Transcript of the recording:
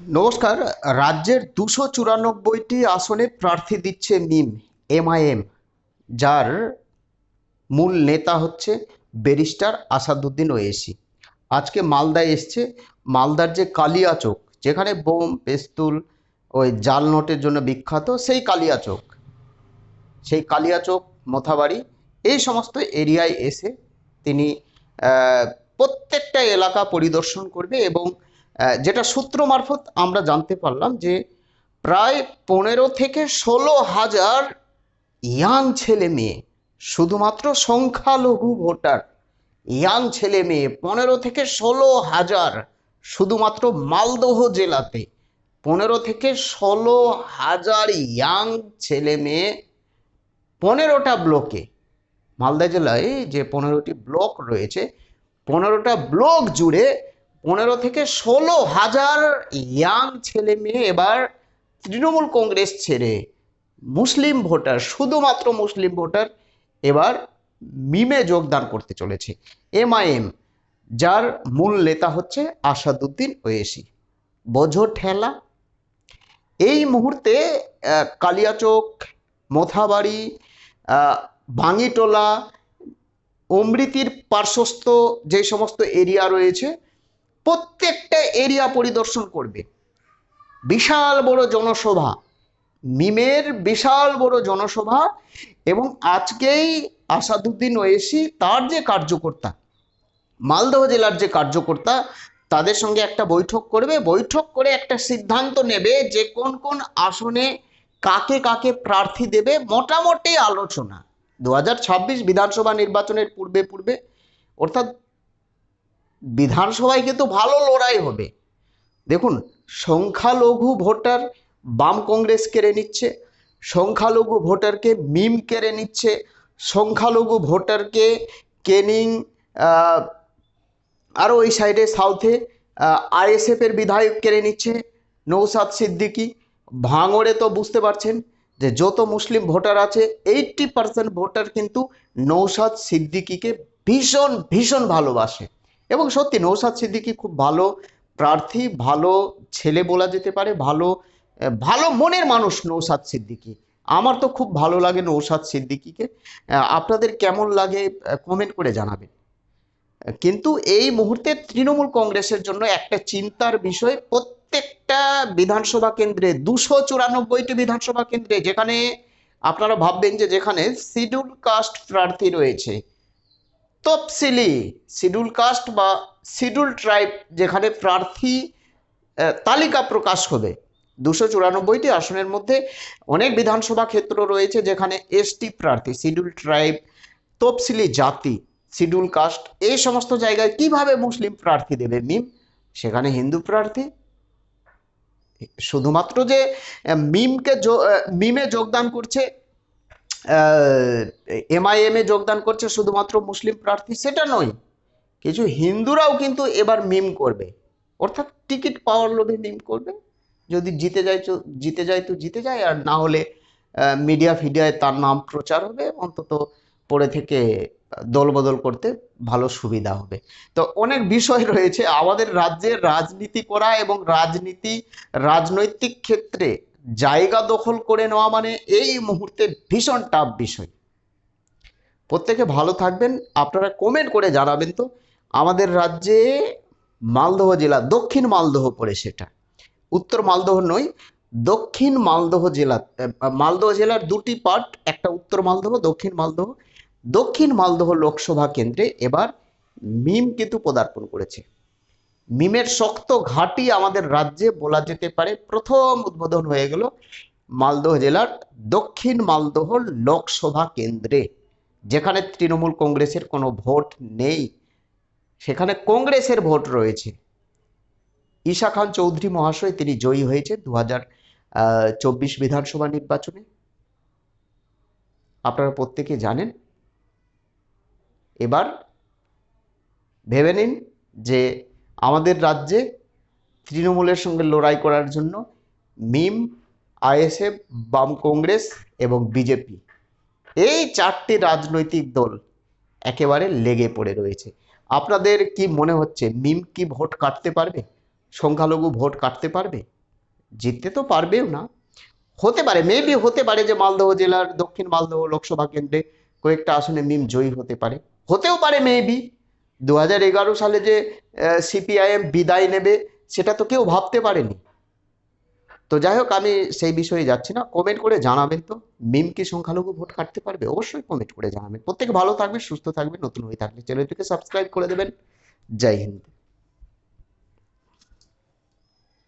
নমস্কার। রাজ্যের দুশো চুরানব্বইটি আসনে প্রার্থী দিচ্ছে মিম এমআইএম যার মূল নেতা হচ্ছে ব্যারিস্টার আসাদুদ্দিন ওয়েসি। আজকে মালদায় এসছে। মালদার যে কালিয়াচক যেখানে বোম, পেস্তুল ওই জাল নোটের জন্য বিখ্যাত, সেই কালিয়াচক সেই কালিয়াচক মোথাবাড়ি, এই সমস্ত এরিয়ায় এসে তিনি প্রত্যেকটা এলাকা পরিদর্শন করবে এবং যেটা সূত্র মারফত আমরা জানতে পারলাম যে প্রায় পনেরো থেকে ষোলো হাজার ইয়াং ছেলে মেয়ে, শুধুমাত্র সংখ্যালঘু ভোটার, ইয়াং ছেলে মেয়ে, পনেরো থেকে ষোলো হাজার শুধুমাত্র মালদহ জেলাতে, পনেরো থেকে ষোলো হাজার ইয়াং ছেলে মেয়ে পনেরোটা ব্লকে, মালদা জেলায় যে পনেরোটি ব্লক রয়েছে, পনেরোটা ব্লক জুড়ে পনেরো থেকে ষোলো হাজার ইয়াং ছেলে মেয়ে এবার তৃণমূল কংগ্রেস ছেড়ে মুসলিম ভোটার শুধুমাত্র মুসলিম ভোটার এবার মিমে যোগদান করতে চলেছে। এমআইএম যার মূল নেতা হচ্ছে আসাদুদ্দিন ওয়েসি। বোঝো ঠেলা। এই মুহূর্তে কালিয়াচক মোথাবাড়ি আহ, ভাঙিটোলা অমৃতির পার্শ্বস্থ যে সমস্ত এরিয়া রয়েছে প্রত্যেকটা এরিয়া পরিদর্শন করবে। বিশাল বড় জনসভা, মিমের বিশাল বড় জনসভা এবং আজকেই আসাদুদ্দিন ওয়েসি তার যে কার্যকর্তা, মালদহ জেলার যে কার্যকর্তা, তাদের সঙ্গে একটা বৈঠক করবে। বৈঠক করে একটা সিদ্ধান্ত নেবে যে কোন কোন আসনে কাকে কাকে প্রার্থী দেবে। মোটামুটি আলোচনা। দু হাজার ছাব্বিশ বিধানসভা নির্বাচনের পূর্বে পূর্বে, অর্থাৎ বিধানসভায় কিন্তু ভালো লড়াই হবে। দেখুন, সংখ্যালঘু ভোটার বাম কংগ্রেস কেড়ে নিচ্ছে, সংখ্যালঘু ভোটারকে মিম কেড়ে নিচ্ছে, সংখ্যালঘু ভোটারকে কেনিং আরও ওই সাইডে সাউথে আইএসএফের বিধায়ক কেড়ে নিচ্ছে, নৌসাদ সিদ্দিকি। ভাঙড়ে তো বুঝতে পারছেন যে যত মুসলিম ভোটার আছে এইটটি পার্সেন্ট ভোটার কিন্তু নৌসাদ সিদ্দিকিকে ভীষণ ভীষণ ভালোবাসে। এবং সত্যি নৌসাদ সিদ্দিকি খুব ভালো প্রার্থী, ভালো ছেলে বলা যেতে পারে, ভালো ভালো মনের মানুষ নৌসাদ সিদ্দিকি। আমার তো খুব ভালো লাগে নৌসাদ সিদ্দিকিকে। আপনাদের কেমন লাগে কমেন্ট করে জানাবেন। কিন্তু এই মুহূর্তে তৃণমূল কংগ্রেসের জন্য একটা চিন্তার বিষয়, প্রত্যেকটা বিধানসভা কেন্দ্রে, দুশো চুরানব্বইটি বিধানসভা কেন্দ্রে, যেখানে আপনারা ভাববেন যে যেখানে শিডিউল কাস্ট প্রার্থী রয়েছে তফসিলি, শিডিউল কাস্ট বা শিডিউল ট্রাইব যেখানে প্রার্থী তালিকা প্রকাশ হবে। দুশো চুরানব্বইটি আসনের মধ্যে অনেক বিধানসভা ক্ষেত্র রয়েছে যেখানে এসটি প্রার্থী, শিডিউল ট্রাইব, তফসিলি জাতি, শিডিউল কাস্ট, এই সমস্ত জায়গায় কীভাবে মুসলিম প্রার্থী দেবে মিম? সেখানে হিন্দু প্রার্থী। শুধুমাত্র যে মিমকে মিমে যোগদান করছে এমআইএম এ যোগদান করছে শুধুমাত্র মুসলিম প্রার্থী, সেটা নয়, কিছু হিন্দুরাও কিন্তু এবার মিম করবে। অর্থাৎ টিকিট পাওয়ার লোভে মিম করবে। যদি জিতে যায় তো, জিতে যায় তো জিতে যায়, আর না হলে মিডিয়া ফিডিয়ায় তার নাম প্রচার হবে, অন্তত পরে থেকে দলবদল করতে ভালো সুবিধা হবে। তো অনেক বিষয় রয়েছে। আমাদের রাজ্যে রাজনীতি করা এবং রাজনীতি, রাজনৈতিক ক্ষেত্রে জায়গা দখল করে নেওয়া মানে এই মুহূর্তে ভীষণ টাফ বিষয়। প্রত্যেকে ভালো থাকবেন। আপনারা কমেন্ট করে জানাবেন তো। আমাদের রাজ্যে মালদহ জেলা, দক্ষিণ মালদহ পড়ে সেটা। উত্তর মালদহ নয়, দক্ষিণ মালদহ জেলা মালদহ জেলার দুটি পার্ট একটা উত্তর মালদহ, দক্ষিণ মালদহ। দক্ষিণ মালদহ লোকসভা কেন্দ্রে এবার মিম কিন্তু পদার্পণ করেছে। মিমের শক্ত ঘাঁটি আমাদের রাজ্যে বলা যেতে পারে। প্রথম উদ্বোধন হয়ে গেল মালদহ জেলার দক্ষিণ মালদহ লোকসভা কেন্দ্রে, যেখানে তৃণমূল কংগ্রেসের কোনো ভোট নেই। সেখানে কংগ্রেসের ভোট রয়েছে। ঈশা খান চৌধুরী মহাশয়, তিনি জয়ী হয়েছে দু চব্বিশ বিধানসভা নির্বাচনে। আপনারা প্রত্যেকে জানেন। এবার ভেবে নিন যে আমাদের রাজ্যে তৃণমূলের সঙ্গে লড়াই করার জন্য মিম, আইএসএফ, বাম কংগ্রেস এবং বিজেপি এই চারটি রাজনৈতিক দল একেবারে লেগে পড়ে রয়েছে। আপনাদের কি মনে হচ্ছে, মিম কি ভোট কাটতে পারবে? সংখ্যালঘু ভোট কাটতে পারবে? জিততে তো পারবেও না। হতে পারে মেবি হতে পারে যে মালদহ জেলার দক্ষিণ মালদহ লোকসভা কেন্দ্রে কয়েকটা আসনে মিম জয়ী হতে পারে। হতেও পারে মেবি দু হাজার এগারো সালে যে সিপিআইএম বিদায় নেবে, সেটা তো কেউ ভাবতে পারেনি। তো যাই হোক, আমি সেই বিষয়ে যাচ্ছি না। কমেন্ট করে জানাবেন তো। মিম কি সংখ্যালঘু ভোট কাটতে পারবে? অবশ্যই কমেন্ট করে জানাবেন। প্রত্যেকে ভালো থাকবে সুস্থ থাকবে নতুন হয়ে থাকলে চ্যানেলটিকে সাবস্ক্রাইব করে দেবেন। জয় হিন্দ।